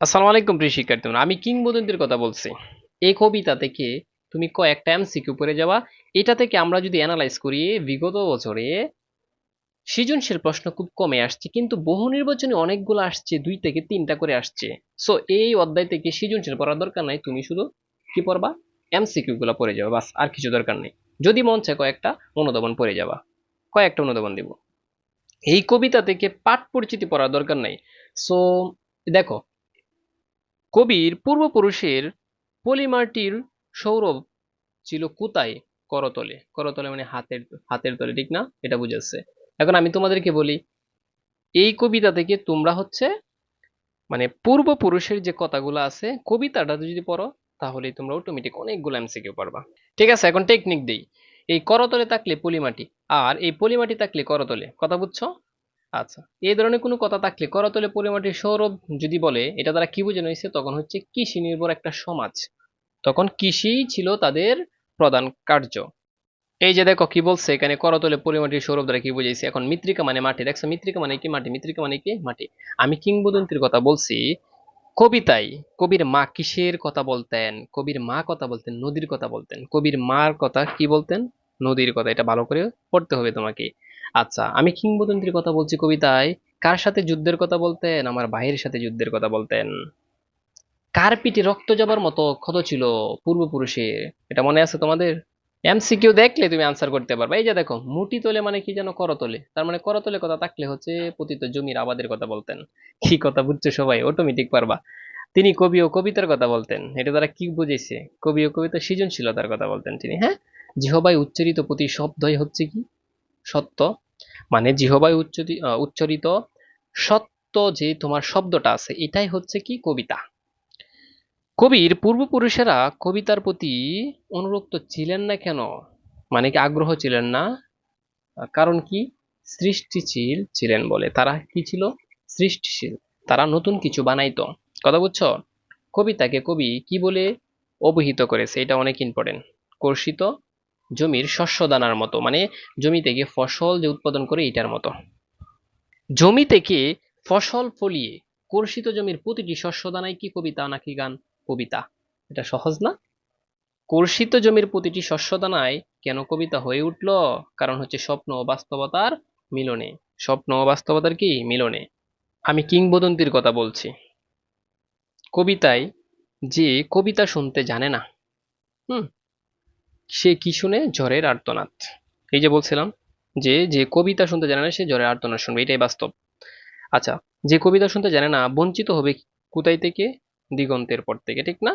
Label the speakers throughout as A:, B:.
A: আসসালামু আলাইকুম প্রিয় শিক্ষার্থী আমি কিংবদন্তির কথা বলছি। এই কবিতা থেকে তুমি কয়েকটা এমসিকিউ পড়ে যাওয়া, এটা থেকে আমরা যদি অ্যানালাইজ করি, বিগত বছরে সৃজনশীল প্রশ্ন খুব কমে আসছে, কিন্তু বহু নির্বাচনে অনেকগুলো আসছে, দুই থেকে তিনটা করে আসছে। সো এই অধ্যায় থেকে সৃজনশীল পড়ার দরকার নাই, তুমি শুধু কি পড়বা? এমসিকিউ গুলো পড়ে যাবে, বাস, আর কিছু দরকার নেই। যদি মন চায় কয়েকটা অনুধাবন পড়ে যাবা, কয়েকটা অনুধাবন দিব। এই কবিতা থেকে পাঠ পরিচিতি পড়ার দরকার নাই। সো দেখো কবির পূর্বপুরুষের পলিমাটির সৌরভ ছিল কোথায় করতলে। করতলে মানে হাতের হাতের তলে, ঠিক না? এটা বুঝাচ্ছে। এখন আমি তোমাদেরকে বলি, এই কবিতা থেকে তোমরা হচ্ছে মানে পূর্বপুরুষের যে কথাগুলো আছে, কবিতাটা যদি পড়ো, তাহলেই তোমরা অটোমেটিক অনেকগুলো এমসিকিউ পারবা ঠিক আছে? এখন টেকনিক দিই। এই করতলে থাকলে পলিমাটি, আর এই পলিমাটি থাকলে করতলে। কথা বুঝছ? আচ্ছা এই ধরনের কোনো কথা থাকলে করতলে পরিমাটির সৌরভ যদি বলে, এটা তারা কি বুঝে হয়েছে তখন হচ্ছে কৃষি নির্ভর একটা সমাজ। তখন কৃষিই ছিল তাদের প্রধান কার্য। এই যে দেখো কি বলছে, এখানে করতলে পরিমাটির সৌরভ দ্বারা কি বুঝাইছে? এখন মৃত্তিকা মানে মাটি। দেখছ মিত্রিকা মানে কি মাটি? মিত্রিকা মানে কি মাটি? আমি কিংবদন্তির কথা বলছি কবিতায় কবির মা কিসের কথা বলতেন? কবির মা কথা বলতেন, নদীর কথা বলতেন। কবির মার কথা কি বলতেন? নদীর কথা, এটা ভালো করে পড়তে হবে তোমাকে। আচ্ছা আমি কিংবদন্তির কথা বলছি কবিতায়। কার সাথে যুদ্ধের কথা বলতেন? আমার ভাইয়ের সাথে যুদ্ধের কথা বলতেন। কার পিঠে রক্ত যাবার মতো ক্ষত ছিল পূর্বপুরুষের এটা মনে আছে তোমাদের? এমসিকিউ দেখলে তুমি আনসার করতে পারবে। এই যে দেখো, মুটি তোলে মানে কি যেন করতলে? তার মানে করতলে কথা থাকলে হচ্ছে পতিত জমির আবাদের কথা বলতেন। কি কথা বুঝছ সবাই অটোমেটিক পারবা। তিনি কবি ও কবিতার কথা বলতেন। এটা তারা কি বুঝেছে? কবি ও কবিতা সৃজনশীলতার কথা বলতেন তিনি হ্যাঁ? জিহবাই উচ্চারিত প্রতি শব্দই হচ্ছে কি? সত্য মানে জিহবাই উচ্চারিত উচ্চারিত সত্য যে তোমার শব্দটা আছে, এটাই হচ্ছে কি কবিতা। কবির পূর্বপুরুষেরা কবিতার প্রতি অনুরক্ত ছিলেন না কেন? মানে কি আগ্রহ ছিলেন না? কারণ কি? সৃষ্টিশীল ছিলেন বলে। তারা কি ছিল? সৃষ্টিশীল। তারা নতুন কিছু বানাইতো। কথা বুঝছ? কবিতাকে কবি কি বলে অবহিত করেছে? এটা অনেক ইম্পর্টেন্ট কর্ষিত জমির শস্য দানার মতো মানে জমি থেকে ফসল যে উৎপাদন করে এটার মতো। জমি থেকে ফসল ফলিয়ে কর্ষিত জমির প্রতিটি শস্য দানায় কি কবিতা নাকি গান? কবিতা। এটা সহজ না? কর্ষিত জমির প্রতিটি শস্য দানায় কেন কবিতা হয়ে উঠল? কারণ হচ্ছে স্বপ্ন বাস্তবতার মিলনে। স্বপ্ন বাস্তবতার কি? মিলনে। আমি কিংবদন্তির কথা বলছি। কবিতায় যে কবিতা শুনতে জানে না, হুম সে কি শুনে? ঝড়ের আর্তনাদ। এই যে বলছিলাম যে যে কবিতা শুনতে জানে না, সে ঝড়ের আর্তনাদ শুনবে। এটাই বাস্তব। আচ্ছা যে কবিতা শুনতে জানে না, বঞ্চিত হবে কোথায় থেকে? দিগন্তের পর থেকে, ঠিক না?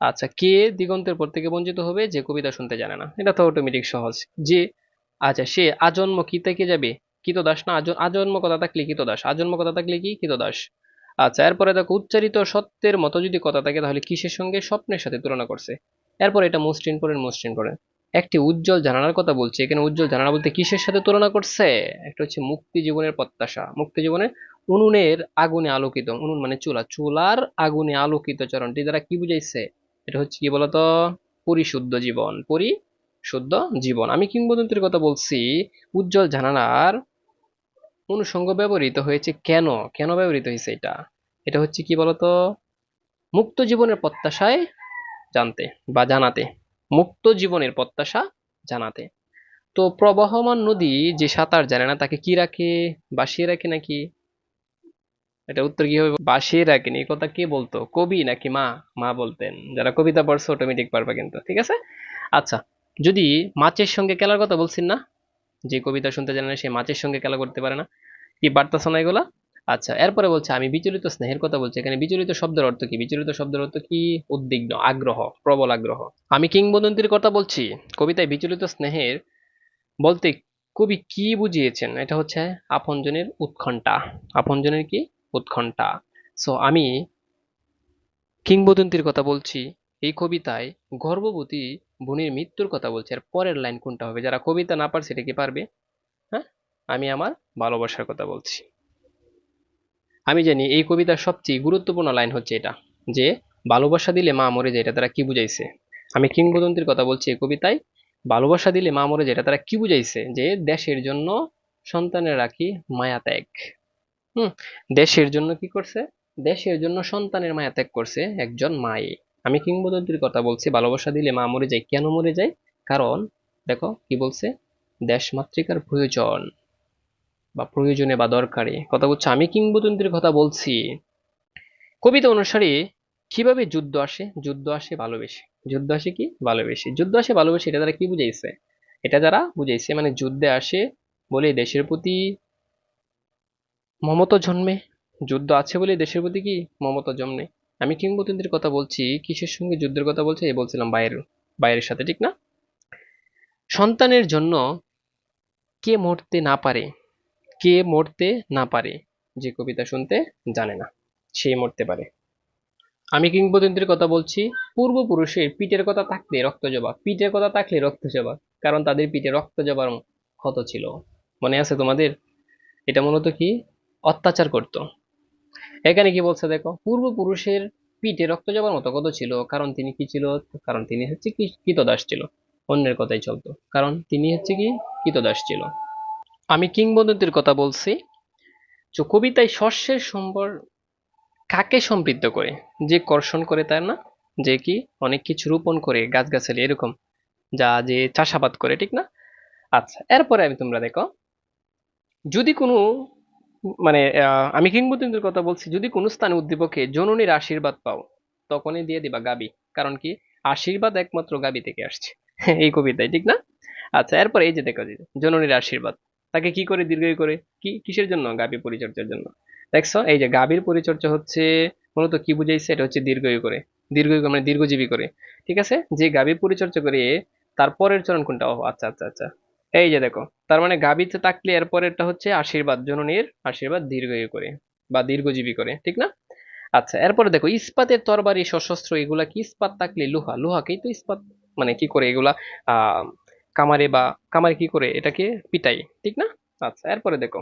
A: আচ্ছা কে দিগন্তের পর থেকে বঞ্চিত হবে? যে কবিতা শুনতে জানে না। এটা তো অটোমেটিক সহজ। যে আচ্ছা সে আজন্ম কি থেকে যাবে? কিতদাস না? আজন্ম কথা থাকলে কিতদাস? আজন্ম কথা থাকলে কি কিতদাস? আচ্ছা এরপরে দেখো, উচ্চারিত সত্যের মতো যদি কথা থাকে, তাহলে কিসের সঙ্গে? স্বপ্নের সাথে তুলনা করছে। এরপর এটা মোস্ট ইম্পর্টেন্ট মোস্ট ইম্পর্টেন্ট একটি উজ্জ্বল জানালার কথা বলছে। এখানে উজ্জ্বল জানালা বলতে কিসের সাথে তুলনা করছে? একটা হচ্ছে মুক্তি জীবনের প্রত্যাশা। মুক্তি জীবনের উনুনের আগুনে আলোকিত, উনুন মানে চুলা। চুলার আগুনে আলোকিত চরণটি দ্বারা কি বুঝাইছে? এটা হচ্ছে কি বলতো? পরিশুদ্ধ জীবন। পরিশুদ্ধ জীবন। আমি কিংবদন্তির কথা বলছি, উজ্জ্বল জানালার অনুষঙ্গ ব্যবহৃত হয়েছে কেন? কেন ব্যবহৃত হয়েছে এটা? এটা হচ্ছে কি বলতো? মুক্ত জীবনের প্রত্যাশায় জানতে বা জানাতে, মুক্ত জীবনের প্রত্যাশা জানাতে। তো প্রবাহমান নদী যে সাঁতার জানে না, তাকে কি রাখে? বাসিয়ে রাখে নাকি? এটা উত্তর কি হবে বাসিয়ে রাখেন। এই কথা কে বলতো? কবি নাকি মা? মা বলতেন। যারা কবিতা পড়ছে অটোমেটিক পারবে কিন্তু, ঠিক আছে? আচ্ছা যদি মাছের সঙ্গে খেলার কথা বলছেন না, যে কবিতা শুনতে জানে না, সে মাছের সঙ্গে খেলা করতে পারে না। কি বার্তা শোনা এগুলা? আচ্ছা এরপরে বলছে, আমি বিচলিত স্নেহের কথা বলছি। এখানে বিচলিত শব্দের অর্থ কি? বিচলিত শব্দের অর্থ কি? উদ্বিগ্ন, আগ্রহ, প্রবল আগ্রহ। আমি কিংবদন্তির কথা বলছি। কবিতায় বিচলিত স্নেহের বলতে কবি কি বুঝিয়েছেন? এটা হচ্ছে আপনজনের উৎকণ্ঠা। আপনজনের কি? উৎকণ্ঠা। সো আমি কিংবদন্তির কথা বলছি। এই কবিতায় গর্ভবতী বোনের মৃত্যুর কথা বলছে। আর পরের লাইন কোনটা হবে? যারা কবিতা না পারছে এটা কি পারবে? হ্যাঁ? আমি আমার ভালোবাসার কথা বলছি। আমি জানি এই কবিতার সবচেয়ে গুরুত্বপূর্ণ লাইন হচ্ছে এটা, যে ভালোবাসা দিলে মা মরে যায়, এটা তারা কি বুঝাইছে? আমি কিংবদন্তির কথা বলছি এই কবিতায়, ভালোবাসা দিলে মা মরে যায়, এটা তারা কি বুঝাইছে? যে দেশের জন্য সন্তানের রাখি মায়া ত্যাগ। হুম, দেশের জন্য কি করছে? দেশের জন্য সন্তানের মায়া ত্যাগ করছে একজন মায়ে। আমি কিংবদন্তির কথা বলছি, ভালোবাসা দিলে মা মরে যায়, কেন মরে যায়? কারণ, দেখো কি বলছে, দেশ মাতৃকার প্রয়োজন। বা প্রয়োজনে বা দরকারে। কথা বলছে আমি কিংবদন্তির কথা বলছি। কবিতা অনুসারে কীভাবে যুদ্ধ আসে? যুদ্ধ আসে ভালোবেসে। যুদ্ধ আসে কি? ভালোবেসে। যুদ্ধ আসে ভালোবেসে, এটা তারা কি বুঝাইছে? এটা দ্বারা বুঝাইছে মানে যুদ্ধে আসে বলে দেশের প্রতি মমতা জন্মে। যুদ্ধ আছে বলে দেশের প্রতি কি মমতা জন্মে? আমি কিংবদন্তির কথা বলছি, কিসের সঙ্গে যুদ্ধের কথা বলছি? এই বলছিলাম বাইরের বাইরের সাথে, ঠিক না? সন্তানের জন্য কে মরতে না পারে? কে মরতে না পারে যে কবিতা শুনতে জানে না, সে মরতে পারে। আমি কিংবদন্তির কথা বলছি, পূর্বপুরুষের পিঠের কথা থাকলে রক্ত জবা, পিঠের কথা থাকলে রক্ত জবা, কারণ তাদের পিঠে রক্ত জবার ক্ষত ছিল। মনে আছে তোমাদের? এটা মূলত কি? অত্যাচার করত। এখানে কি বলছে দেখো, পূর্বপুরুষের পিঠে রক্ত জবার মতো কত ছিল, কারণ তিনি কি ছিল? কারণ তিনি হচ্ছে কি কৃতদাস ছিল। অন্যের কথাই চলতো। কারণ তিনি হচ্ছে কি কৃতদাস ছিল। আমি কিংবদন্তির কথা বলছি যে কবিতায় শস্যের সম্বর কাকে সমৃদ্ধ করে? যে কর্ষণ করে তার না? যে কি? অনেক কিছু রোপণ করে গাছগাছালি, এরকম। যা যে চাষাবাদ করে, ঠিক না? আচ্ছা এরপরে আমি তোমরা দেখো। যদি কোনো মানে আমি কিংবদন্তির কথা বলছি, যদি কোনো স্থানে উদ্দীপকে জননীর আশীর্বাদ পাও, তখনই দিয়ে দিবা গাবি। কারণ কি? আশীর্বাদ একমাত্র গাবি থেকে আসছে। এই কবিতায়, ঠিক না? আচ্ছা এরপরে এই যে দেখো, জননীর আশীর্বাদ। তাকে কি করে দীর্ঘই করে? কি, কিসের জন্য? গাবি পরিচর্যার জন্য। দেখছ? এই যে গাভীর পরিচর্যা হচ্ছে, মূলত কি বুঝাইছে? এটা হচ্ছে দীর্ঘই করে। দীর্ঘই মানে দীর্ঘজীবী করে। ঠিক আছে? যে গাভীর পরিচর্যা করে, তার পরের চরণ কোনটা? আচ্ছা আচ্ছা আচ্ছা। এই যে দেখো, তার মানে গাভীতে থাকলে এর পরেরটা হচ্ছে আশীর্বাদ, জননীর আশীর্বাদ দীর্ঘই করে বা দীর্ঘজীবী করে। ঠিক না? আচ্ছা এরপরে দেখো, ইস্পাতের তরবারি, সশস্ত্র, এগুলা কি? ইস্পাত থাকলে লোহা। লোহাকেই তো ইস্পাত মানে কি করে এগুলা, আহ কামারে বা কামারে কি করে? এটাকে পিটাই, ঠিক না? আচ্ছা এরপরে দেখো।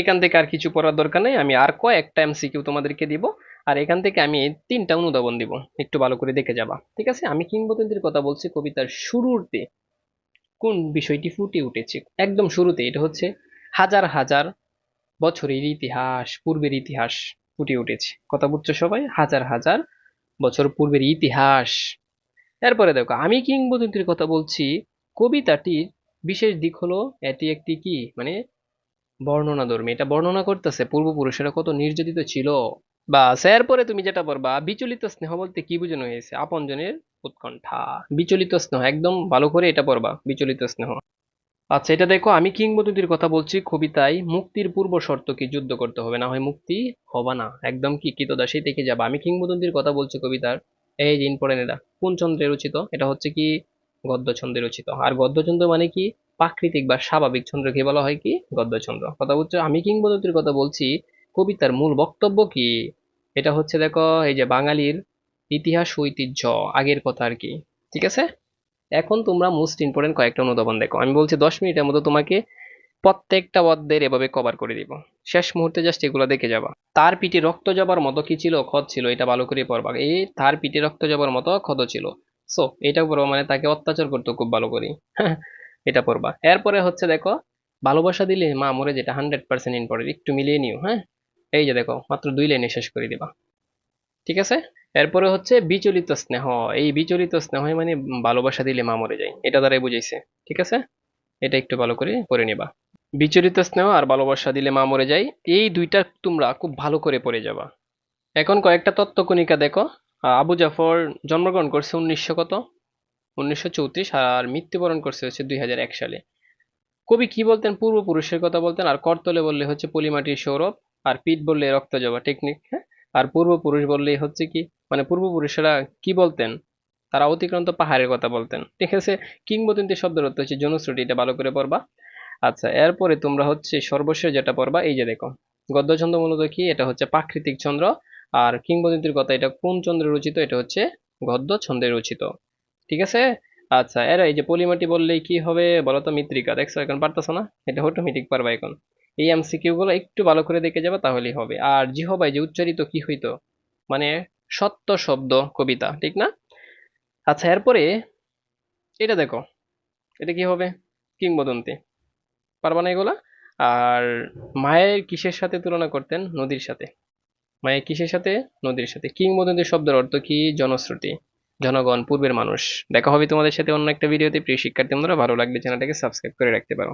A: এখান থেকে আর কিছু পড়ার দরকার নেই, আমি আর কয়েকটা এমসিকিউ তোমাদেরকে দিব, আর এখান থেকে আমি তিনটা অনুধাবন দিব, একটু ভালো করে দেখে যাবা, ঠিক আছে? আমি কিংবদন্তির কথা বলছি কবিতার শুরুতে, কোন বিষয়টি ফুটে উঠেছে? একদম শুরুতে, এটা হচ্ছে, হাজার হাজার বছরের ইতিহাস, পূর্বের ইতিহাস ফুটে উঠেছে। কথা বুঝছ সবাই? হাজার হাজার বছর পূর্বের ইতিহাস। এরপরে দেখো, আমি কিংবদন্তির কথা বলছি কবিতাটির বিশেষ দিক হলো এটি একটি কি? মানে বর্ণনা ধর্মী এটা বর্ণনা করতেছে পূর্বপুরুষেরা কত নির্যাতিত ছিল। বা স্যার পরে তুমি যেটা পড়বা বিচলিত স্নেহ বলতে কি বোঝানো হয়েছে? আপনজনের উৎকণ্ঠা। বিচলিত স্নেহ, একদম ভালো করে এটা পড়বা, বিচলিত স্নেহ। আচ্ছা এটা দেখো, আমি কিংবদন্তির কথা বলছি কবিতায়, মুক্তির পূর্ব শর্ত কি যুদ্ধ করতে হবে? না হয় মুক্তি হবে না। একদম কি কৃতদাসী থেকে যাবা। আমি কিংবদন্তির কথা বলছি কবিতার। এই যে ইম্পর্টেন্ট এটা কোন চন্দ্রে রচিত? এটা হচ্ছে কি গদ্য ছন্দে রচিত। আর গদ্য ছন্দ মানে কি? প্রাকৃতিক বা স্বাভাবিক ছন্দকে বলা হয় কি? গদ্যছন্দ। কথা বলছো আমি কিংবদন্তির কথা বলছি, কবিতার মূল বক্তব্য কি? এটা হচ্ছে, দেখো, এই যে বাঙালির ইতিহাস ঐতিহ্য, আগের কথা আর কি। ঠিক আছে? এখন তোমরা মোস্ট ইম্পর্টেন্ট কয়েকটা অনুধাবন দেখো। আমি বলছি, দশ মিনিটের মতো তোমাকে প্রত্যেকটা পদ্মের এভাবে কভার করে দিব। শেষ মুহূর্তে জাস্ট এগুলো দেখে যাবা। তার পিঠে রক্ত যাবার মতো কি ছিল? ক্ষত ছিল, এটা ভালো করে পড়বা। এই তার পিঠে রক্ত যাবার মতো ক্ষত ছিল। সো এটা পড়বা মানে তাকে অত্যাচার করতো খুব ভালো করে এটা পড়বা। এরপরে হচ্ছে দেখো, ভালোবাসা দিলে মা মরে যেটা হান্ড্রেড পার্সেন্ট ইম্পর্টেন্ট একটু মিলিয়ে নিও হ্যাঁ? এই যে দেখো, মাত্র দুই লাইনে শেষ করে দিবা। ঠিক আছে? এরপরে হচ্ছে বিচলিত স্নেহ। এই বিচলিত স্নেহ মানে ভালোবাসা দিলে মা মরে যায়, এটা দ্বারাই বুঝাইছে। ঠিক আছে? এটা একটু ভালো করে পড়ে নিবা। বিচলিত স্নেহ আর ভালোবাসা দিলে মা মরে যায়, এই দুইটা তোমরা খুব ভালো করে পড়ে যাবা। এখন কয়েকটা তত্ত্বকণিকা দেখো। আবু জাফর জন্মগ্রহণ করছে উনিশশো কত? উনিশশো চৌত্রিশ আর মৃত্যুবরণ করছে হচ্ছে দুই হাজার এক সালে। কবি কি বলতেন? পূর্বপুরুষের কথা বলতেন, আর করতলে বললে হচ্ছে পলিমাটির সৌরভ, আর পিঠ বললে রক্ত জবা টেকনিক হ্যাঁ? আর পূর্বপুরুষ বললেই হচ্ছে কি মানে পূর্বপুরুষেরা কি বলতেন? তারা অতিক্রান্ত পাহাড়ের কথা বলতেন। ঠিক আছে? কিংবদন্তি শব্দের অর্থ হচ্ছে জনশ্রুতি, এটা ভালো করে পড়বা। আচ্ছা এরপরে তোমরা হচ্ছে সর্বশেষ যেটা পড়বা, এই যে দেখো, গদ্যছন্দ মূলত কি? এটা হচ্ছে প্রাকৃতিক চন্দ্র আর কিংবদন্তির কথা, এটা কোন চন্দ্রে রচিত? এটা হচ্ছে গদ্য ছন্দে রচিত। ঠিক আছে? আচ্ছা এর এই যে পলিমাটি বললেই কি হবে? বলো তো মৃত্তিকা, দেখছ এখন? পারতেছো না? এটা অটোমেটিক পারবা এখন। এই এমসিকিউ গুলো একটু ভালো করে দেখে যাবে, তাহলেই হবে। আর জিহবাই যে উচ্চারিত কি হইতো? মানে সত্য শব্দ কবিতা, ঠিক না? আচ্ছা এরপরে এটা দেখো। এটা কি হবে? কিংবদন্তি। পারবা না এগুলা? আর মায়ের কিসের সাথে তুলনা করতেন? নদীর সাথে। মায়া কিসের সাথে? নদীর সাথে। কিংবদন্তি শব্দের অর্থ কি? জনশ্রুতি। জনগণ, পূর্বের মানুষ। দেখা হবে তোমাদের সাথে অন্য একটা ভিডিওতে। প্রিয় শিক্ষার্থী, বন্ধুরা, ভালো লাগলে চ্যানেলটাকে সাবস্ক্রাইব করে রাখতে পারো।